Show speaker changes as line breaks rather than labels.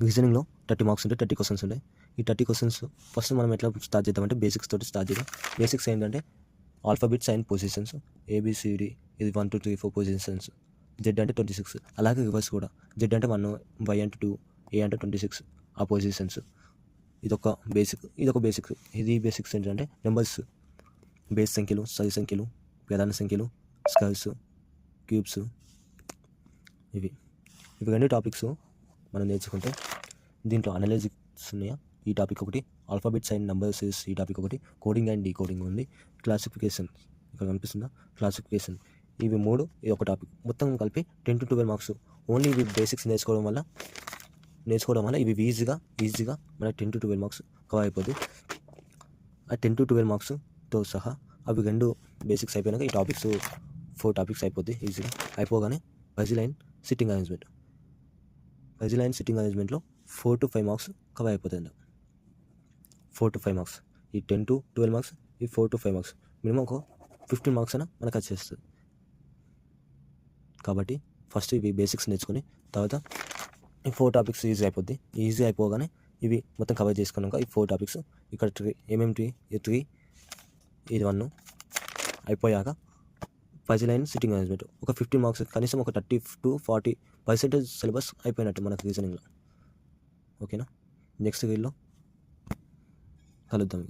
రీజనింగ్లో thirty marks ఉంటాయి thirty questions ఉంటాయి. ఈ థర్టీ క్వశ్చన్స్ ఫస్ట్ మనం ఎట్లా స్టార్ట్ చేద్దామంటే బేసిక్స్ తోటి స్టార్ట్ చేద్దాం. బేసిక్స్ ఏంటంటే ఆల్ఫాబెట్స్ అండ్ పొజిషన్స్ ఏబిసిడి ఇది one two three four positions. Z అంటే ట్వంటీ సిక్స్. అలాగే రివర్స్ కూడా. జెడ్ అంటే వన్ వై అంటే టూ ఏ అంటే ట్వంటీ సిక్స్. ఆ పొజిషన్స్. ఇదొక బేసిక్ ఇదొక బేసిక్స్ ఇది బేసిక్స్ ఏంటంటే నెంబర్స్. బేస్ సంఖ్యలు సరి సంఖ్యలు ప్రధాన సంఖ్యలు స్కర్స్ క్యూబ్స్. ఇవి. ఇవి రెండు టాపిక్స్. మనం నేర్చుకుంటే దీంట్లో అనలైజిక్స్ ఉన్నాయా? ఈ టాపిక్ ఒకటి. ఆల్ఫాబెట్స్ అండ్ నంబర్స్ ఈ టాపిక్ ఒకటి. కోడింగ్ అండ్ డీకోడింగ్ ఉంది. క్లాసిఫికేషన్ ఇక్కడ కనిపిస్తుందా? క్లాసిఫికేషన్ ఇవి మూడు ఇది ఒక టాపిక్ మొత్తం కలిపి ten to twelve marks only ఇవి బేసిక్స్ నేర్చుకోవడం వల్ల నేర్చుకోవడం వల్ల ఇవి ఈజీగా ఈజీగా మన ten to twelve marks cover అయిపోద్ది. ఆ టెన్ టు ట్వెల్వ్ మార్క్స్తో సహా అవి రెండు బేసిక్స్ అయిపోయినాక ఈ టాపిక్స్ ఫోర్ టాపిక్స్ అయిపోద్ది ఈజీగా అయిపోగానే puzzle and sitting arrangement puzzle and sitting అరేంజ్మెంట్లో four to five marks cover అయిపోతుంది ఫోర్ టు ఫైవ్ మార్క్స్ ఈ టెన్ టు ట్వెల్వ్ మార్క్స్ ఈ four to five marks minimum ఒక ఫిఫ్టీన్ మార్క్స్ అయినా మనకు వచ్చేస్తుంది కాబట్టి ఫస్ట్ ఇవి బేసిక్స్ నేర్చుకుని తర్వాత ఈ ఫోర్ టాపిక్స్ ఈజీ అయిపోద్ది. ఈజీ అయిపోగానే ఇవి మొత్తం కవర్ చేసుకున్నాక ఈ ఫోర్ టాపిక్స్ ఇక్కడ త్రీ ఏమేమి త్రీ ఈ త్రీ ఇది వన్ అయిపోయాక పజిల్ అండ్ సిట్టింగ్ అరేంజ్మెంట్ ఒక ఫిఫ్టీ మార్క్స్ కనీసం ఒక thirty to forty percentage syllabus అయిపోయినట్టు మనకు రీజనింగ్లో ఓకేనా నెక్స్ట్ వీల్లో కలుద్దాం